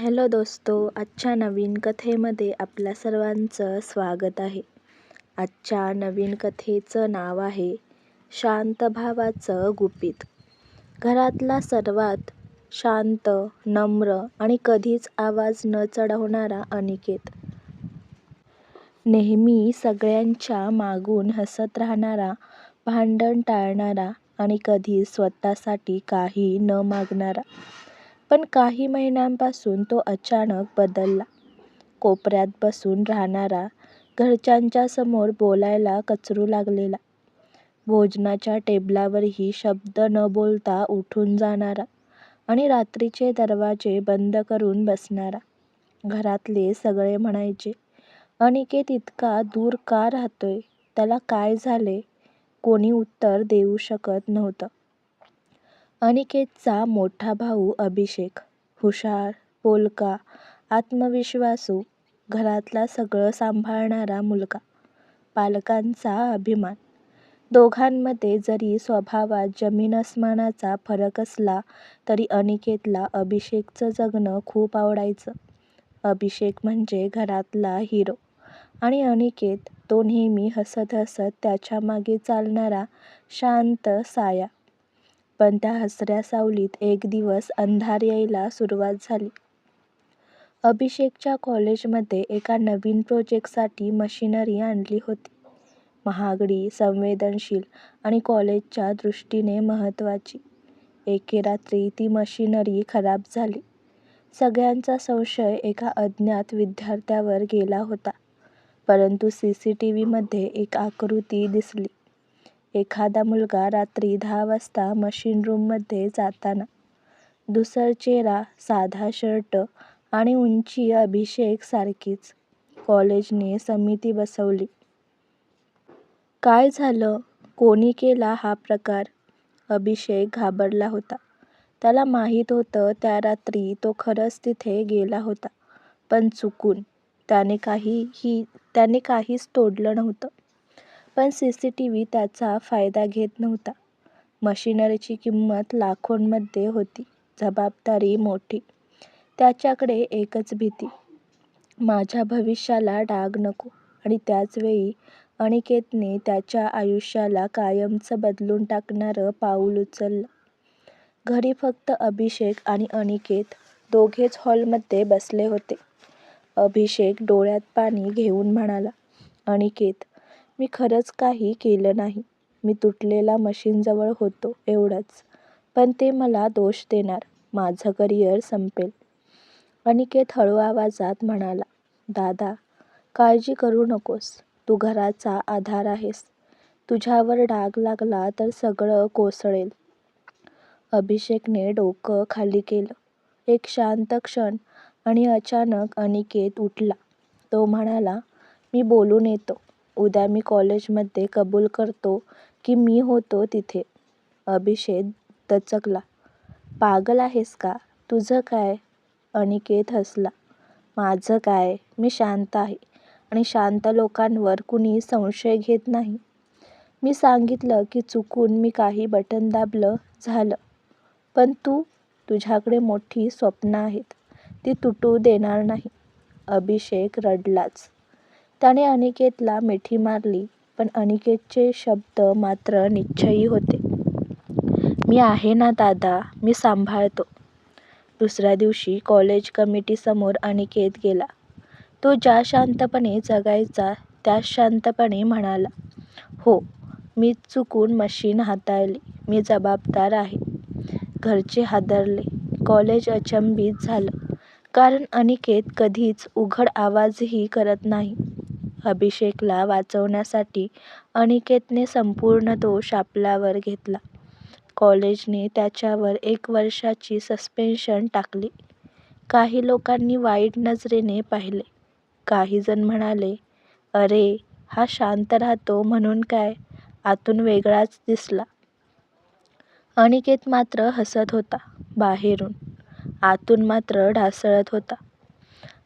Hello दोस्तो आजच्या नवीन कथेमध्ये आपल्या सर्वांचं स्वागत आहे. आजच्या नवीन कथेचं नाव आहे शांत भावाचं गुपित. घरातला सर्वात शांत नम्र आणि कधीच आवाज न चढवणारा अनिकेत. नेहमी सगळ्यांच्या मागून हसत राहणारा भांडण टाळणारा आणि कधी स्वतःसाठी काही न मागणारा. पण काही महिन्यांपासून तो अचानक बदलला. कोपऱ्यात बसून राहणारा घरच्यांच्या समोर बोलायला कचरू लागलेला. भोजनाच्या टेबलावरही शब्द न बोलता उठून जाणारा आणि रात्रीचे दरवाजे बंद करून बसणारा. घरातले सगळे म्हणायचे अनिकेत इतका दूर का राहतोय? त्याला काय झाले? कोणी उत्तर देऊ शकत नव्हतं. अनिकेतचा मोठा भाऊ अभिषेक हुशार बोलका आत्मविश्वासू घरातला सगळं सांभाळणारा मुलगा पालकांचा अभिमान. दोघांमध्ये जरी स्वभावात जमीन अस्मानाचा फरक असला तरी अनिकेतला अभिषेकचं जगणं खूप आवडायचं. अभिषेक म्हणजे घरातला हिरो आणि अनिकेत तो नेहमी हसत हसत त्याच्यामागे चालणारा शांत साया. पण त्या हसऱ्या सावलीत एक दिवस अंधार यायला सुरुवात झाली. अभिषेकच्या कॉलेजमध्ये एका नवीन प्रोजेक्टसाठी मशिनरी आणली होती. महागडी संवेदनशील आणि कॉलेजच्या दृष्टीने महत्त्वाची. एके रात्री ती मशिनरी खराब झाली. सगळ्यांचा संशय एका अज्ञात विद्यार्थ्यावर गेला होता. परंतु सी सी टी व्हीमध्ये एक आकृती दिसली. एखादा मुलगा रात्री दहा वाजता मशीन रूममध्ये जाताना धूसर चेहरा साधा शर्ट आणि उंची अभिषेक सारखीच कॉलेजने समिती बसवली. काय झालं? कोणी केला हा प्रकार? अभिषेक घाबरला होता. त्याला माहीत होतं त्या रात्री तो खरंच तिथे गेला होता. पण चुकून त्याने काहीही त्याने काहीच तोडलं नव्हतं. पण सी सी टी व्ही त्याचा फायदा घेत नव्हता. मशिनरीची किंमत लाखोंमध्ये होती. जबाबदारी मोठी. त्याच्याकडे एकच भीती. माझ्या भविष्याला डाग नको. आणि त्याचवेळी अनिकेतने त्याच्या आयुष्याला कायमचं बदलून टाकणारं पाऊल उचललं. घरी फक्त अभिषेक आणि अनिकेत दोघेच हॉलमध्ये बसले होते. अभिषेक डोळ्यात पाणी घेऊन म्हणाला अनिकेत मी खरंच काही केलं नाही. मी तुटलेला मशीनजवळ होतो एवढंच. पण ते मला दोष देणार. माझं करिअर संपेल. अनिकेत हळू आवाजात म्हणाला दादा काळजी करू नकोस. तू घराचा आधार आहेस. तुझ्यावर डाग लागला तर सगळं कोसळेल. अभिषेकने डोकं खाली केलं. एक शांत क्षण आणि अचानक अनिकेत उठला. तो म्हणाला मी बोलून येतो. उद्या मी कॉलेजमध्ये कबूल करतो की मी होतो तिथे. अभिषेक दचकला. पागल आहेस का? तुझं काय? अनिकेत हसला. माझं काय? मी शांत आहे आणि शांत लोकांवर कुणी संशय घेत नाही. मी सांगितलं की चुकून मी काही बटन दाबलं झालं. पण तू तुझ्याकडे मोठी स्वप्न आहेत. ती तुटू देणार नाही. अभिषेक रडलाच. त्याने अनिकेतला मिठी मारली पण अनिकेतचे शब्द मात्र निश्चयी होते. मी आहे ना दादा मी सांभाळतो. दुसऱ्या दिवशी कॉलेज कमिटीसमोर अनिकेत गेला. तो ज्या शांतपणे जगायचा त्याच शांतपणे म्हणाला हो मी चुकून मशीन हाताळली मी जबाबदार आहे. घरचे हादरले कॉलेज अचंबित झालं कारण अनिकेत कधीच उघड आवाजही करत नाही. अभिषेकला वाचवण्यासाठी अनिकेतने संपूर्ण दोष आपल्यावर घेतला. कॉलेजने त्याच्यावर एक वर्षाची सस्पेन्शन टाकली. काही लोकांनी वाईट नजरेने पाहिले. काही जण म्हणाले अरे हा शांत राहतो म्हणून काय आतून वेगळाच दिसला? अनिकेत मात्र हसत होता बाहेरून. आतून मात्र ढासळत होता.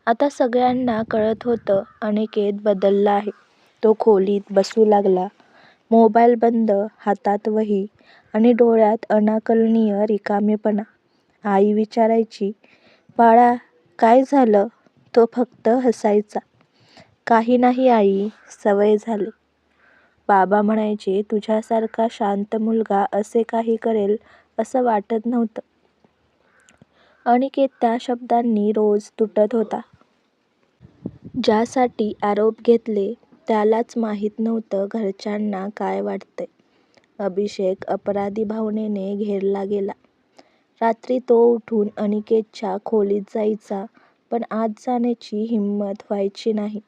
आता सगळ्यांना कळत होतं अनिकेत बदलला आहे. तो खोलीत बसू लागला. मोबाईल बंद हातात वही आणि डोळ्यात अनाकलनीय रिकामेपणा. आई विचारायची बाळा काय झालं? तो फक्त हसायचा. काही नाही आई सवय झाली. बाबा म्हणायचे तुझ्यासारखा शांत मुलगा असे काही करेल असं वाटत नव्हतं. अनिकेत त्या शब्दांनी रोज तुटत होता. ज्यासाठी आरोप घेतले त्यालाच माहीत नव्हतं घरच्यांना काय वाटतंय. अभिषेक अपराधी भावनेने घेरला गेला. रात्री तो उठून अनिकेतच्या खोलीत जायचा पण आत जाण्याची हिंमत व्हायची नाही.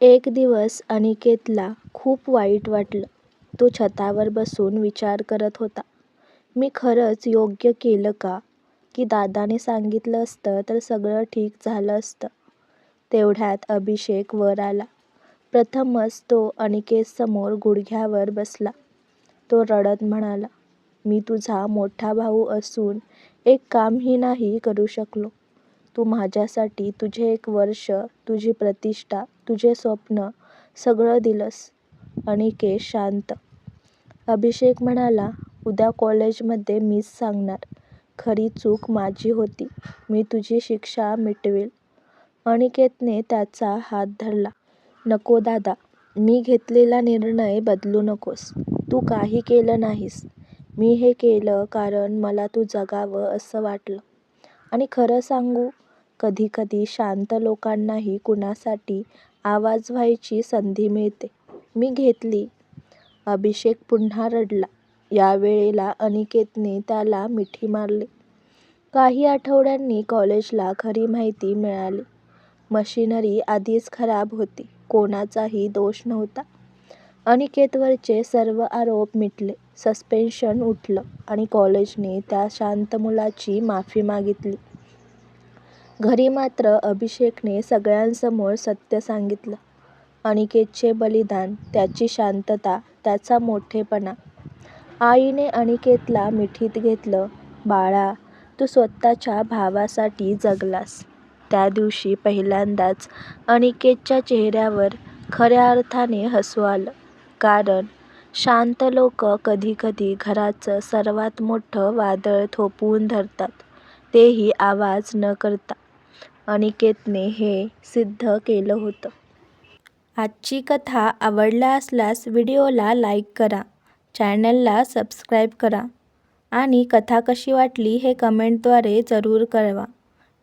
एक दिवस अनिकेतला खूप वाईट वाटलं. तो छतावर बसून विचार करत होता मी खरंच योग्य केलं का? की दादाने सांगितलं असतं तर सगळं ठीक झालं असतं. तेवढ्यात अभिषेक वर आला. प्रथमच तो अनिकेतसमोर गुडघ्यावर बसला. तो रडत म्हणाला मी तुझा मोठा भाऊ असून एक कामही नाही करू शकलो. तू माझ्यासाठी तुझे एक वर्ष तुझी प्रतिष्ठा तुझे स्वप्न सगळं दिलंस. अनिकेत शांत. अभिषेक म्हणाला उद्या कॉलेजमध्ये मीच सांगणार. खरी चूक माझी होती. मी तुझी शिक्षा मिटवेल. अनिकेतने त्याचा हात धरला. नको दादा मी घेतलेला निर्णय बदलू नकोस. तू काही केलं नाहीस. मी हे केलं कारण मला तू जगावं असं वाटलं. आणि खरं सांगू कधी कधी शांत लोकांनाही कुणासाठी आवाज व्हायची संधी मिळते. मी घेतली. अभिषेक पुन्हा रडला. यावेळेला अनिकेतने त्याला मिठी मारली. काही आठवड्यांनी कॉलेजला खरी माहिती मिळाली. मशिनरी आधीच खराब होती. कोणाचाही दोष नव्हता. अनिकेतवरचे सर्व आरोप मिटले. सस्पेन्शन उठलं आणि कॉलेजने त्या शांत मुलाची माफी मागितली. घरी मात्र अभिषेकने सगळ्यांसमोर सत्य सांगितलं. अनिकेतचे बलिदान त्याची शांतता त्याचा मोठेपणा. आईने अनिकेतला मिठीत घेतलं बाळा तू स्वतःच्या भावासाठी जगलास. त्या दिवशी पहिल्यांदाच अनिकेतच्या चेहऱ्यावर खऱ्या अर्थाने हसू आलं. कारण शांत लोक कधीकधी घराचं सर्वात मोठं वादळ थोपवून धरतात. तेही आवाज न करता अनिकेतने हे सिद्ध केलं होतं. आजची कथा आवडला असल्यास व्हिडिओला लाईक करा चॅनलला सबस्क्राईब करा आणि कथा कशी वाटली हे कमेंटद्वारे जरूर कळवा.